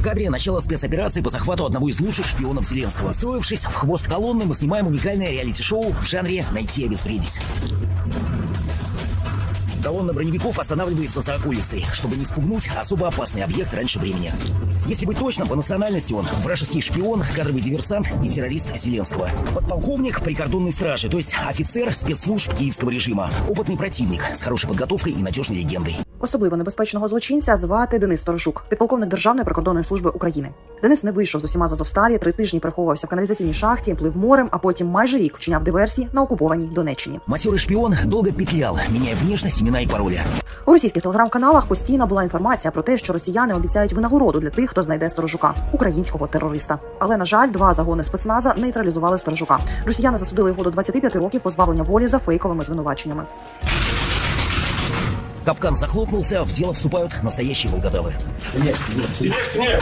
В кадре начало спецоперации по захвату одного из лучших шпионов Зеленского. Устроившись в хвост колонны, мы снимаем уникальное реалити-шоу в жанре «Найти и обезвредить». Колонна броневиков останавливается за околицей, чтобы не спугнуть особо опасный объект раньше времени. Если быть точным, по национальности он вражеский шпион, кадровый диверсант и террорист Зеленского. Подполковник прикордонной стражи, то есть офицер спецслужб киевского режима. Опытный противник с хорошей подготовкой и надежной легендой. Особливо небезпечного злочинця звати Денис Торжук, підполковник Державної прикордонної служби України. Денис не вийшов з усіма з Азовсталі, три тижні приховувався в каналізаційній шахті, плив морем, а потім майже рік вчиняв диверсії на окупованій Донеччині. Матерый шпион долго петлял, меняя внешность, имена и пароли. У російських телеграм-каналах постійно була інформація про те, що росіяни обіцяють винагороду для тих, хто знайде сторожука, українського терориста. Але на жаль, два загони спецназа нейтралізували сторожука. Росіяни засудили його до 25 років позбавлення волі за фейковими звинуваченнями. Капкан захлопнулся, в дело вступают настоящие волгодавы. Снег, снег!